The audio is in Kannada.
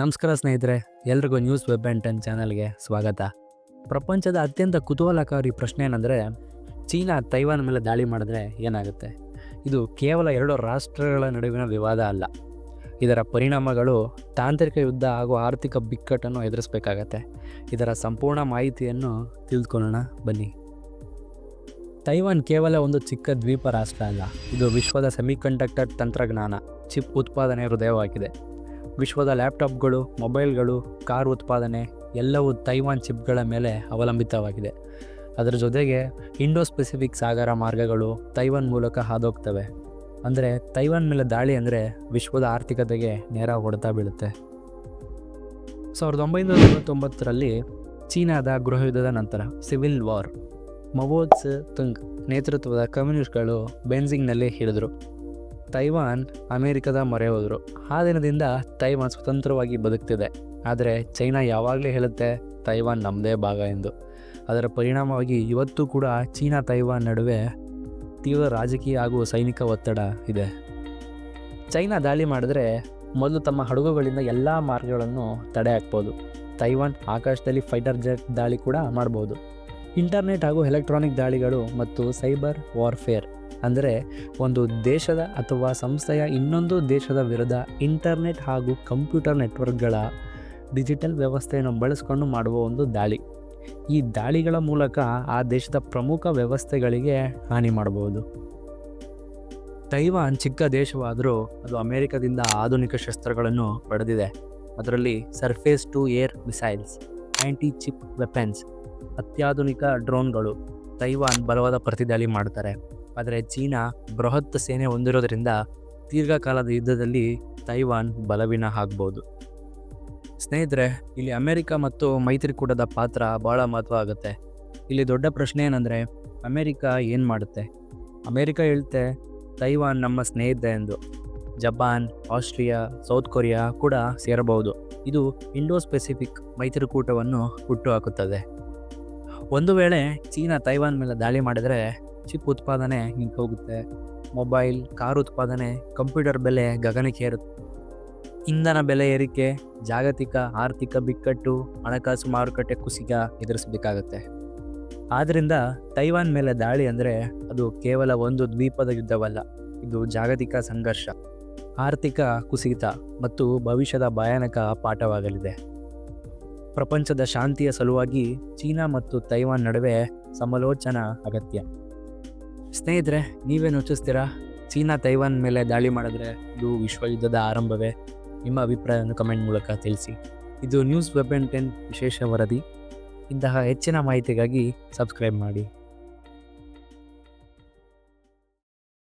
ನಮಸ್ಕಾರ ಸ್ನೇಹಿತರೆ, ಎಲ್ರಿಗೂ ನ್ಯೂಸ್ ವೆಬ್ ಆ್ಯಂಡ್ ಟೆನ್ ಚಾನಲ್ಗೆ ಸ್ವಾಗತ. ಪ್ರಪಂಚದ ಅತ್ಯಂತ ಕುತೂಹಲಕಾರಿ ಪ್ರಶ್ನೆ ಏನಂದರೆ, ಚೀನಾ ತೈವಾನ್ ಮೇಲೆ ದಾಳಿ ಮಾಡಿದ್ರೆ ಏನಾಗುತ್ತೆ? ಇದು ಕೇವಲ ಎರಡು ರಾಷ್ಟ್ರಗಳ ನಡುವಿನ ವಿವಾದ ಅಲ್ಲ. ಇದರ ಪರಿಣಾಮಗಳು ತಾಂತ್ರಿಕ ಯುದ್ಧ ಹಾಗೂ ಆರ್ಥಿಕ ಬಿಕ್ಕಟ್ಟನ್ನು ಎದುರಿಸಬೇಕಾಗತ್ತೆ. ಇದರ ಸಂಪೂರ್ಣ ಮಾಹಿತಿಯನ್ನು ತಿಳಿದುಕೊಳ್ಳೋಣ, ಬನ್ನಿ. ತೈವಾನ್ ಕೇವಲ ಒಂದು ಚಿಕ್ಕ ದ್ವೀಪ ರಾಷ್ಟ್ರ ಅಲ್ಲ. ಇದು ವಿಶ್ವದ ಸೆಮಿಕಂಡಕ್ಟರ್ ತಂತ್ರಜ್ಞಾನ, ಚಿಪ್ ಉತ್ಪಾದನೆ ಹೃದಯವಾಗಿದೆ. ವಿಶ್ವದ ಲ್ಯಾಪ್ಟಾಪ್ಗಳು, ಮೊಬೈಲ್ಗಳು, ಕಾರ್ ಉತ್ಪಾದನೆ ಎಲ್ಲವೂ ತೈವಾನ್ ಚಿಪ್ಗಳ ಮೇಲೆ ಅವಲಂಬಿತವಾಗಿದೆ. ಅದರ ಜೊತೆಗೆ ಇಂಡೋ ಸ್ಪೆಸಿಫಿಕ್ ಸಾಗರ ಮಾರ್ಗಗಳು ತೈವಾನ್ ಮೂಲಕ ಹಾದೋಗ್ತವೆ. ಅಂದರೆ ತೈವಾನ್ ಮೇಲೆ ದಾಳಿ ಅಂದರೆ ವಿಶ್ವದ ಆರ್ಥಿಕತೆಗೆ ನೇರ ಹೊಡೆತ ಬೀಳುತ್ತೆ. ಸಾವಿರದ ಒಂಬೈನೂರ ತೊಂಬತ್ತರಲ್ಲಿ ಚೀನಾದ ಗೃಹಯುದ್ಧದ ನಂತರ, ಸಿವಿಲ್ ವಾರ್. ಮವೋತ್ಸ್ ತುಂಗ್ ನೇತೃತ್ವದ ಕಮ್ಯುನಿಸ್ಟ್ಗಳು ಬೆನ್ಸಿಂಗ್ನಲ್ಲಿ ಹಿಡಿದರು. ತೈವಾನ್ ಅಮೇರಿಕದ ಮೊರೆ ಹೋದರು ಆ ದಿನದಿಂದ ತೈವಾನ್ ಸ್ವತಂತ್ರವಾಗಿ ಬದುಕ್ತಿದೆ. ಆದರೆ ಚೈನಾ ಯಾವಾಗಲೇ ಹೇಳುತ್ತೆ, ತೈವಾನ್ ನಮ್ಮದೇ ಭಾಗ ಎಂದು. ಅದರ ಪರಿಣಾಮವಾಗಿ ಇವತ್ತು ಕೂಡ ಚೀನಾ ತೈವಾನ್ ನಡುವೆ ತೀವ್ರ ರಾಜಕೀಯ ಹಾಗೂ ಸೈನಿಕ ಒತ್ತಡ ಇದೆ. ಚೈನಾ ದಾಳಿ ಮಾಡಿದ್ರೆ ಮೊದಲು ತಮ್ಮ ಹಡಗುಗಳಿಂದ ಎಲ್ಲ ಮಾರ್ಗಗಳನ್ನು ತಡೆ ಹಾಕ್ಬೋದು. ತೈವಾನ್ ಆಕಾಶದಲ್ಲಿ ಫೈಟರ್ ಜೆಟ್ ದಾಳಿ ಕೂಡ ಮಾಡ್ಬೋದು. ಇಂಟರ್ನೆಟ್ ಹಾಗೂ ಎಲೆಕ್ಟ್ರಾನಿಕ್ ದಾಳಿಗಳು ಮತ್ತು ಸೈಬರ್ ವಾರ್ಫೇರ್ ಅಂದರೆ ಒಂದು ದೇಶದ ಅಥವಾ ಸಂಸ್ಥೆಯ ಇನ್ನೊಂದು ದೇಶದ ವಿರುದ್ಧ ಇಂಟರ್ನೆಟ್ ಹಾಗೂ ಕಂಪ್ಯೂಟರ್ ನೆಟ್ವರ್ಕ್ಗಳ ಡಿಜಿಟಲ್ ವ್ಯವಸ್ಥೆಯನ್ನು ಬಳಸಿಕೊಂಡು ಮಾಡುವ ಒಂದು ದಾಳಿ. ಈ ದಾಳಿಗಳ ಮೂಲಕ ಆ ದೇಶದ ಪ್ರಮುಖ ವ್ಯವಸ್ಥೆಗಳಿಗೆ ಹಾನಿ ಮಾಡಬಹುದು. ತೈವಾನ್ ಚಿಕ್ಕ ದೇಶವಾದರೂ ಅದು ಅಮೆರಿಕದಿಂದ ಆಧುನಿಕ ಶಸ್ತ್ರಗಳನ್ನು ಪಡೆದಿದೆ. ಅದರಲ್ಲಿ surface to air missiles anti ship weapons, ಅತ್ಯಾಧುನಿಕ ಡ್ರೋನ್ಗಳು ತೈವಾನ್ ಬಲವಾದ ಪ್ರತಿದಾಳಿ ಮಾಡ್ತಾರೆ. ಆದರೆ ಚೀನಾ ಬೃಹತ್ ಸೇನೆ ಹೊಂದಿರೋದ್ರಿಂದ ದೀರ್ಘಕಾಲದ ಯುದ್ಧದಲ್ಲಿ ತೈವಾನ್ ಬಲವಿನ ಆಗ್ಬೋದು. ಸ್ನೇಹಿತರೆ, ಇಲ್ಲಿ ಅಮೆರಿಕ ಮತ್ತು ಮೈತ್ರಿಕೂಟದ ಪಾತ್ರ ಭಾಳ ಮಹತ್ವ ಆಗುತ್ತೆ ಇಲ್ಲಿ ದೊಡ್ಡ ಪ್ರಶ್ನೆ ಏನಂದರೆ, ಅಮೆರಿಕ ಏನು ಮಾಡುತ್ತೆ? ಅಮೆರಿಕ ಹೇಳುತ್ತೆ ತೈವಾನ್ ನಮ್ಮ ಸ್ನೇಹಿತೆ ಎಂದು. ಜಪಾನ್, ಆಸ್ಟ್ರಿಯಾ, ಸೌತ್ ಕೊರಿಯಾ ಕೂಡ ಸೇರಬಹುದು. ಇದು ಇಂಡೋ ಸ್ಪೆಸಿಫಿಕ್ ಮೈತ್ರಿಕೂಟವನ್ನು ಹುಟ್ಟುಹಾಕುತ್ತದೆ ಒಂದು ವೇಳೆ ಚೀನಾ ತೈವಾನ್ ಮೇಲೆ ದಾಳಿ ಮಾಡಿದರೆ ಚಿಪ್ ಉತ್ಪಾದನೆ ಹೋಗುತ್ತೆ. ಮೊಬೈಲ್, ಕಾರ್ ಉತ್ಪಾದನೆ, ಕಂಪ್ಯೂಟರ್ ಬೆಲೆ ಗಗನಕ್ಕೆ ಏರುತ್ತೆ ಇಂಧನ ಬೆಲೆ ಏರಿಕೆ, ಜಾಗತಿಕ, ಆರ್ಥಿಕ ಬಿಕ್ಕಟ್ಟು, ಹಣಕಾಸು ಮಾರುಕಟ್ಟೆ ಕುಸಿತ ಎದುರಿಸಬೇಕಾಗತ್ತೆ. ಆದ್ದರಿಂದ ತೈವಾನ್ ಮೇಲೆ ದಾಳಿ ಅಂದರೆ ಅದು ಕೇವಲ ಒಂದು ದ್ವೀಪದ ಯುದ್ಧವಲ್ಲ, ಇದು ಜಾಗತಿಕ ಸಂಘರ್ಷ. ಆರ್ಥಿಕ ಕುಸಿತ ಮತ್ತು ಭವಿಷ್ಯದ ಭಯಾನಕ ಪಾಠವಾಗಲಿದೆ. ಪ್ರಪಂಚದ ಶಾಂತಿಯ ಸಲುವಾಗಿ ಚೀನಾ ಮತ್ತು ತೈವಾನ್ ನಡುವೆ ಸಮಾಲೋಚನಾ ಅಗತ್ಯ. ಸ್ನೇಹಿತರೆ, ನೀವೇನು ಯೋಚಿಸ್ತೀರಾ? ಚೀನಾ, ತೈವಾನ್ ಮೇಲೆ ದಾಳಿ ಮಾಡಿದ್ರೆ ಇದು ವಿಶ್ವ ಯುದ್ಧದ ಆರಂಭವೇ? ನಿಮ್ಮ ಅಭಿಪ್ರಾಯವನ್ನು ಕಮೆಂಟ್ ಮೂಲಕ ತಿಳಿಸಿ. ಇದು ನ್ಯೂಸ್ ವೆಬ್ ಆ್ಯಂಡ್ ಟೆನ್ ವಿಶೇಷ ವರದಿ. ಇಂತಹ ಹೆಚ್ಚಿನ ಮಾಹಿತಿಗಾಗಿ ಸಬ್ಸ್ಕ್ರೈಬ್ ಮಾಡಿ.